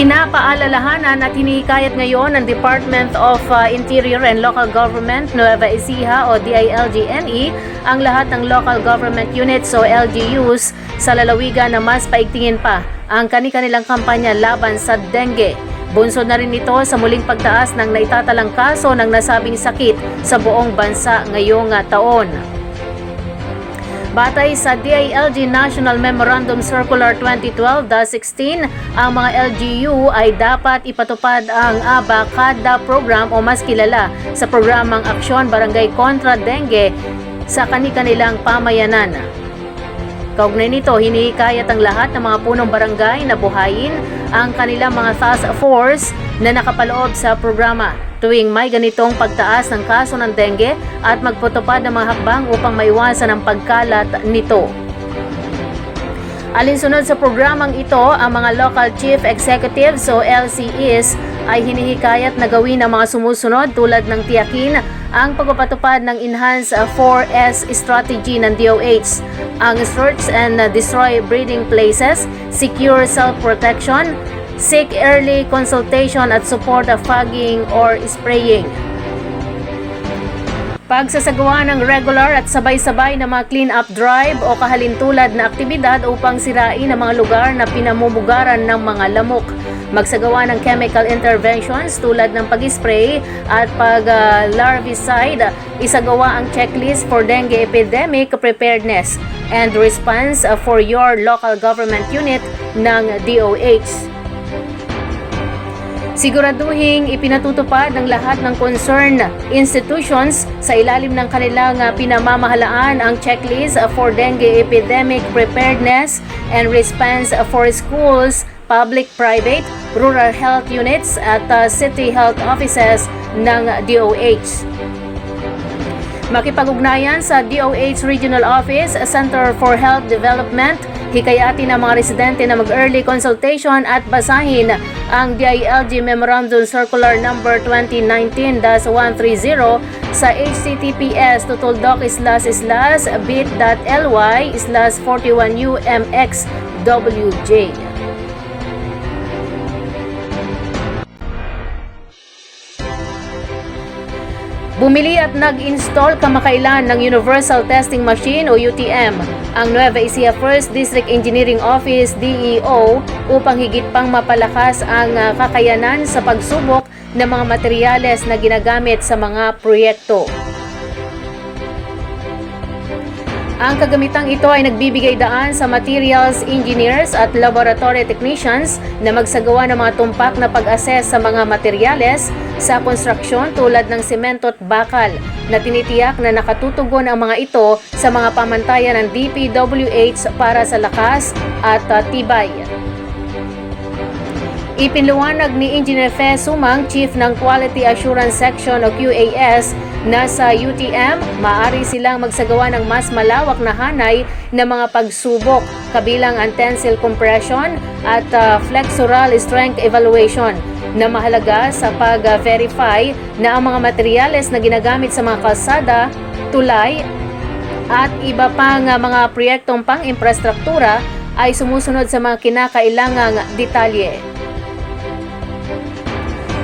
Pinapaalalahanan at hinihikayat ngayon ng Department of uh, Interior and Local Government Nueva Ecija o DILGNE ang lahat ng local government units o LGUs sa lalawigan na mas paigtingin pa ang kani-kanilang kampanya laban sa dengue. Bunsod na rin ito sa muling pagtaas ng naitatalang kaso ng nasabing sakit sa buong bansa ngayong uh, taon. Batay sa DILG National Memorandum Circular 2012-16, ang mga LGU ay dapat ipatupad ang ABA-CADA program o mas kilala sa programang Aksyon Barangay Kontra Dengue sa kani-kanilang pamayanan. Kaugnay nito, hinihikayat ang lahat ng mga punong barangay na buhayin ang kanilang mga task force na nakapaloob sa programa tuwing may ganitong pagtaas ng kaso ng dengue at magputupad ng mga hakbang upang maiwasan ang pagkalat nito. Alinsunod sa programang ito, ang mga local chief executives o LCEs ay hinihikayat na gawin ang mga sumusunod tulad ng tiyakin ang pagpapatupad ng Enhanced 4S strategy ng DOH, ang search and destroy breeding places, secure self-protection, seek early consultation at support of fogging or spraying. Pagsasagawa ng regular at sabay-sabay na mga clean-up drive o kahalintulad na aktibidad upang sirain ang mga lugar na pinamumugaran ng mga lamok. Magsagawa ng chemical interventions tulad ng pag-spray at pag-larvicide. Isagawa ang checklist for dengue epidemic preparedness and response for your local government unit ng DOH. Siguraduhing ipinatutupad ng lahat ng concerned institutions sa ilalim ng kanilang pinamamahalaan ang checklist for dengue epidemic preparedness and response for schools, public, private, rural health units at uh, city health offices ng DOH. Makipag-ugnayan sa DOH Regional Office, Center for Health Development, hikayatin ang mga residente na mag-early consultation at basahin ang DILG Memorandum Circular Number 2019-130 sa https tutuldoc slash slash bit.ly slash 41umxwj. Bumili at nag-install kamakailan ng Universal Testing Machine o UTM ang Nueva Ecija First District Engineering Office DEO upang higit pang mapalakas ang ah, kakayanan sa pagsubok ng mga materyales na ginagamit sa mga proyekto. Ang kagamitang ito ay nagbibigay daan sa materials engineers at laboratory technicians na magsagawa ng mga tumpak na pag-assess sa mga materyales sa konstruksyon tulad ng semento at bakal na tinitiyak na nakatutugon ang mga ito sa mga pamantayan ng DPWH para sa lakas at uh, tibay. Ipinluwanag ni Engineer Fe Sumang, Chief ng Quality Assurance Section o QAS, na sa UTM, maaari silang magsagawa ng mas malawak na hanay na mga pagsubok, kabilang ang tensile compression at uh, flexural strength evaluation na mahalaga sa pag-verify na ang mga materyales na ginagamit sa mga kalsada, tulay, at iba pang uh, mga proyektong pang-infrastruktura ay sumusunod sa mga kinakailangang detalye.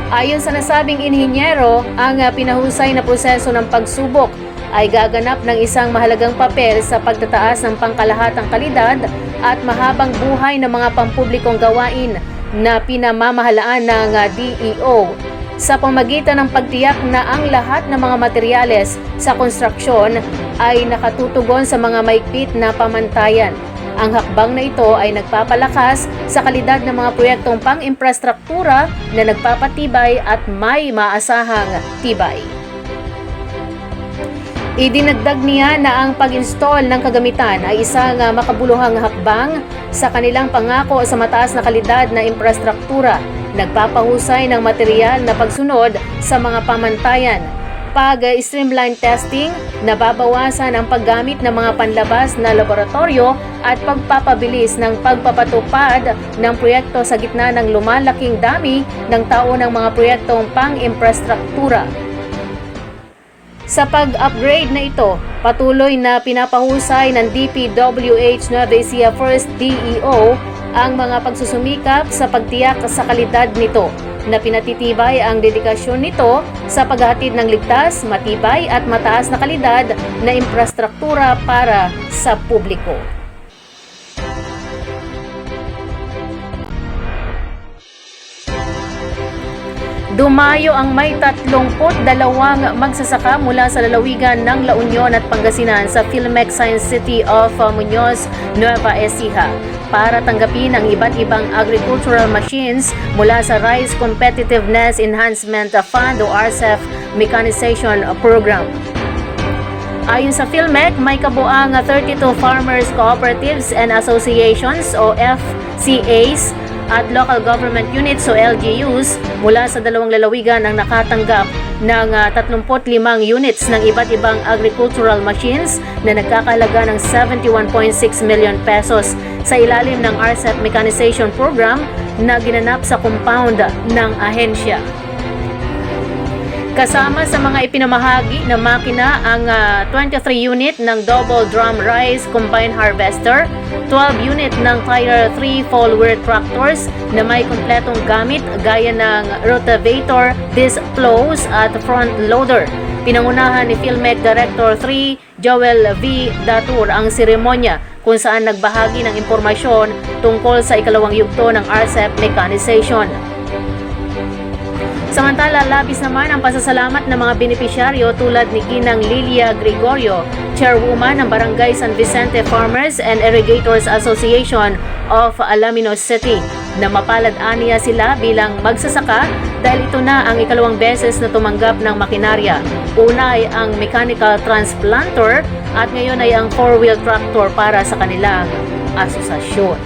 Ayon sa nasabing inhinyero, ang uh, pinahusay na proseso ng pagsubok ay gaganap ng isang mahalagang papel sa pagtataas ng pangkalahatang kalidad at mahabang buhay ng mga pampublikong gawain na pinamamahalaan ng uh, DEO sa pamagitan ng pagtiyak na ang lahat ng mga materyales sa konstruksyon ay nakatutugon sa mga maigpit na pamantayan. Ang hakbang na ito ay nagpapalakas sa kalidad ng mga proyektong pang-infrastruktura na nagpapatibay at may maasahang tibay. Idinagdag niya na ang pag-install ng kagamitan ay isang uh, makabuluhang hakbang sa kanilang pangako sa mataas na kalidad na infrastruktura, nagpapahusay ng material na pagsunod sa mga pamantayan, pag-streamline testing, nababawasan ang paggamit ng mga panlabas na laboratorio at pagpapabilis ng pagpapatupad ng proyekto sa gitna ng lumalaking dami ng tao ng mga proyektong pang-infrastruktura. Sa pag-upgrade na ito, patuloy na pinapahusay ng DPWH Nueva Ecija First DEO ang mga pagsusumikap sa pagtiyak sa kalidad nito na pinatitibay ang dedikasyon nito sa paghahatid ng ligtas, matibay at mataas na kalidad na infrastruktura para sa publiko. Dumayo ang may 32 magsasaka mula sa lalawigan ng La Union at Pangasinan sa Filmex Science City of Muñoz, Nueva Ecija para tanggapin ang iba't ibang agricultural machines mula sa Rice Competitiveness Enhancement Fund o RCEF Mechanization Program. Ayon sa PhilMec, may kabuang 32 farmers cooperatives and associations o FCAs at local government units o LGUs mula sa dalawang lalawigan ang nakatanggap ng ah, 35 units ng iba't ibang agricultural machines na nagkakalaga ng 71.6 million pesos sa ilalim ng RCEP Mechanization Program na ginanap sa compound ng ahensya. Kasama sa mga ipinamahagi na makina ang ah, 23 unit ng double drum rice combine harvester, 12 unit ng Tire 3 fall-wear tractors na may kumpletong gamit gaya ng rotavator, disc plows at front loader. Pinangunahan ni Philmec Director 3 Joel V. Datur ang seremonya kung saan nagbahagi ng impormasyon tungkol sa ikalawang yugto ng RCEP mechanization. Samantala, labis naman ang pasasalamat ng mga benepisyaryo tulad ni Ginang Lilia Gregorio, chairwoman ng Barangay San Vicente Farmers and Irrigators Association of Alaminos City, na mapalad aniya sila bilang magsasaka dahil ito na ang ikalawang beses na tumanggap ng makinarya. Una ay ang mechanical transplanter at ngayon ay ang four-wheel tractor para sa kanilang asosasyon.